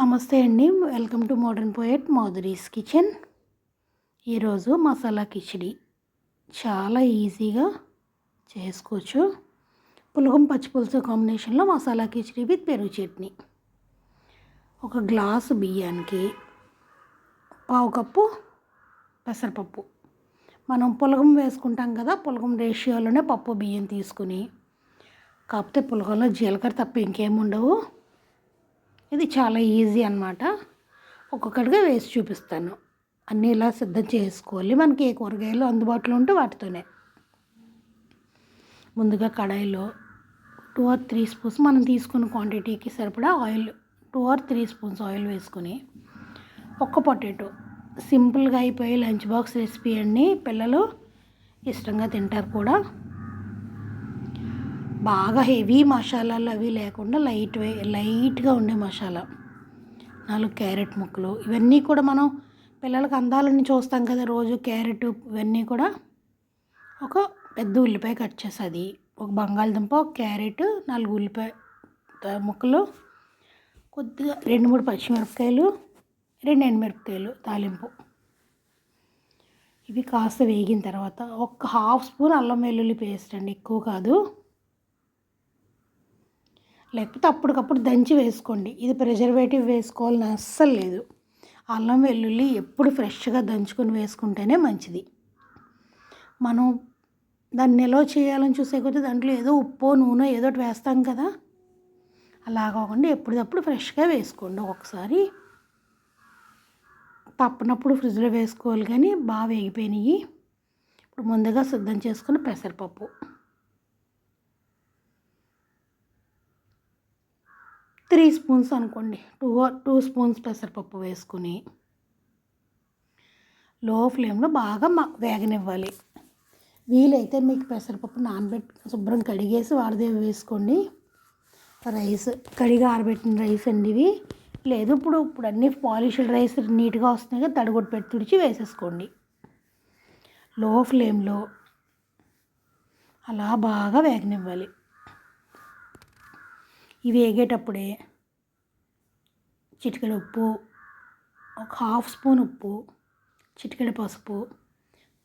నమస్తే అండి. Welcome to modern poet Madhuri's kitchen. ఈరోజు మసాలా కిచిడి చాలా ఈజీగా చేసుకోవచ్చు. పులగం పచ్చిపులుసు కాంబినేషన్లో మసాలా కిచిడి విత్ పెరుగు చట్నీ. ఒక గ్లాసు బియ్యానికి పావు కప్పు పెసరపప్పు. మనం పులగం వేసుకుంటాం కదా పులగం రేషియోలోనే పప్పు బియ్యం తీసుకుని కాకపోతే పులగంలో జీలకర్ర తప్ప ఇంకేముండవు ఇది చాలా ఈజీ అనమాట ఒక్కొక్కటిగా వేసి చూపిస్తాను. అన్నీ ఇలా సిద్ధం చేసుకోవాలి. మనకి ఏ కూరగాయలు అందుబాటులో ఉంటే వాటితోనే. ముందుగా కడాయిలో టూ ఆర్ త్రీ స్పూన్స్ మనం తీసుకున్న క్వాంటిటీకి సరిపడా oil two or three spoons oil వేసుకొని ఒక్క పొటాటో సింపుల్గా అయిపోయి లంచ్ బాక్స్ రెసిపీ అండి పిల్లలు ఇష్టంగా తింటారు కూడా. బాగా హెవీ మసాలాలు అవి లేకుండా లైట్ వే లైట్గా ఉండే మసాలా. నాలుగు క్యారెట్ ముక్కలు. ఇవన్నీ కూడా మనం పిల్లలకు అందాలని చూస్తాం కదా రోజు క్యారెట్ ఇవన్నీ కూడా ఒక పెద్ద ఉల్లిపాయ కట్ చేసేది ఒక బంగాళదుంప ఒక క్యారెట్ నాలుగు ఉల్లిపాయ ముక్కలు కొద్దిగా రెండు మూడు పచ్చిమిరపకాయలు రెండు ఎండుమిరపకాయలు తాలింపు. ఇవి కాస్త వేగిన తర్వాత ఒక హాఫ్ స్పూన్ అల్లం వెల్లుల్లి పేస్ట్ అండి. ఎక్కువ కాదు. లేకపోతే అప్పటికప్పుడు దంచి వేసుకోండి. ఇది ప్రిజర్వేటివ్ వేసుకోవాలని అస్సలు లేదు. అల్లం వెల్లుల్లి ఎప్పుడు ఫ్రెష్గా దంచుకొని వేసుకుంటేనే మంచిది. మనం దాన్ని నిల్వ చేయాలని చూసే కొద్దీ దాంట్లో ఏదో ఉప్పు నూనె ఏదో వేస్తాం కదా. అలా కాకుండా ఎప్పటికప్పుడు ఫ్రెష్గా వేసుకోండి. ఒకసారి తప్పనప్పుడు ఫ్రిడ్జ్లో వేసుకోవాలి కానీ బాగా వేగిపోయినాయి. ఇప్పుడు ముందుగా సిద్ధం చేసుకుని పెసరపప్పు. త్రీ స్పూన్స్ అనుకోండి. టూ టూ స్పూన్స్ పెసరపప్పు వేసుకుని లో ఫ్లేమ్లో బాగా వేగనివ్వాలి. వీలైతే మీకు పెసరపప్పు నానబెట్టి శుభ్రం కడిగేసి వాడిదే వేసుకోండి. రైస్ కడిగి ఆరబెట్టిన రైస్ అండి ఇవి. లేదు ఇప్పుడు ఇప్పుడు అన్ని పాలిష్డ్ రైస్ నీట్గా వస్తున్నాయి కదా తడిగొట్టు పెట్టి తుడిచి వేసేసుకోండి. లో ఫ్లేమ్లో అలా బాగా వేగనివ్వాలి. ఇవి వేగేటప్పుడే చిటికెడు ఉప్పు ఒక హాఫ్ స్పూన్ ఉప్పు చిటికెడు పసుపు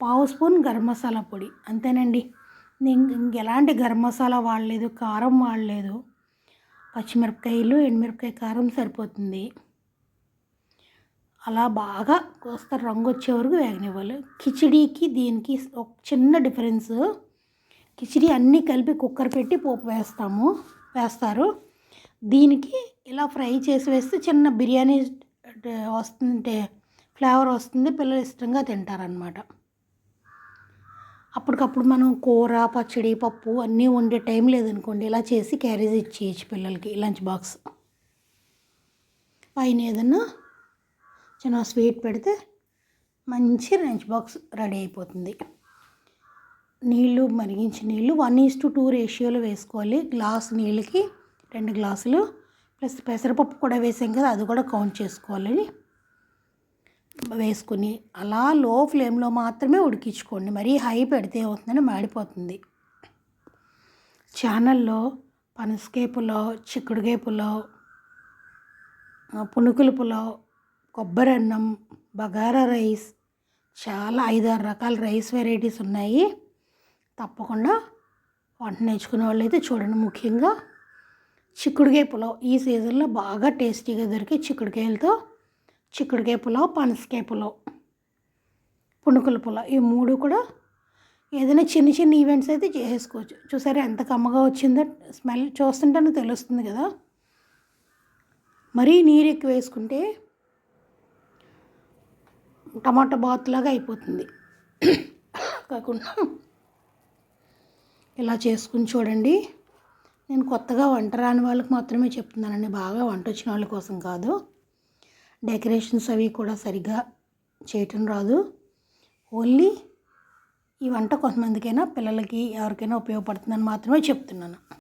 పావు స్పూన్ గరం మసాలా పొడి అంతేనండి. నేను ఇంకెలాంటి గరం మసాలా వాడలేదు కారం వాడలేదు. పచ్చిమిరపకాయలు ఎండుమిరపకాయ కారం సరిపోతుంది. అలా బాగా కోస్త రంగు వచ్చే వరకు వేగనివ్వాలి. కిచిడీకి దీనికి ఒక చిన్న డిఫరెన్స్. కిచిడి అన్నీ కలిపి కుక్కర్ పెట్టి పోపు వేస్తాము. వేస్తారు. దీనికి ఇలా ఫ్రై చేసి వేస్తే చిన్న బిర్యానీ వస్తుంటే ఫ్లేవర్ వస్తుంది పిల్లలు ఇష్టంగా తింటారనమాట అప్పటికప్పుడు మనం కూర పచ్చడి పప్పు అన్నీ వండే టైం లేదనుకోండి ఇలా చేసి క్యారేజ్ ఇచ్చేయచ్చు పిల్లలకి లంచ్ బాక్స్. పైన ఏదన్నా చిన్న స్వీట్ పెడితే మంచి లంచ్ బాక్స్ రెడీ అయిపోతుంది. నీళ్ళు మరిగించిన నీళ్ళు వన్ ఈస్ టు టూ రేషియోలో వేసుకోవాలి. గ్లాస్ నీళ్ళకి రెండు గ్లాసులు. ప్లస్ పెసరపప్పు కూడా వేసాం కదా అది కూడా కౌంట్ చేసుకోవాలి. వేసుకుని అలా లో ఫ్లేమ్లో మాత్రమే ఉడికించుకోండి. మరీ హై పెడితే ఏమవుతుందని మాడిపోతుంది. ఛానల్లో పనసకాయ పులావ్ చిక్కుడుకాయ పులావ్ పునుకుల పులావ్ కొబ్బరి అన్నం బగారా రైస్ చాలా ఐదారు రకాల రైస్ వెరైటీస్ ఉన్నాయి. తప్పకుండా వంట నేర్చుకునే వాళ్ళు అయితే చూడండి ముఖ్యంగా చిక్కుడుకాయ పులావ్. ఈ సీజన్లో బాగా టేస్టీగా దొరికే చిక్కుడుకాయలతో చిక్కుడుకాయ పులావ్ పనసకాయ పులావ్ పునుకుల పులావ్. ఈ మూడు కూడా ఏదైనా చిన్న చిన్న ఈవెంట్స్ అయితే చేసేసుకోవచ్చు. చూసారా ఎంత కమ్మగా వచ్చిందో? స్మెల్ చూస్తుంటేనే తెలుస్తుంది కదా. మరీ నీరు ఎక్కువ వేసుకుంటే టమాటా బాత్ లాగా అయిపోతుంది. కాకుండా ఇలా చేసుకుని చూడండి. నేను కొత్తగా వంట రాని వాళ్ళకి మాత్రమే చెప్తున్నానండి. బాగా వంట వచ్చిన వాళ్ళ కోసం కాదు. డెకరేషన్స్ అవి కూడా సరిగ్గా చేయటం రాదు. ఓన్లీ ఈ వంట కొంతమందికైనా పిల్లలకి ఎవరికైనా ఉపయోగపడుతుందని మాత్రమే చెప్తున్నాను.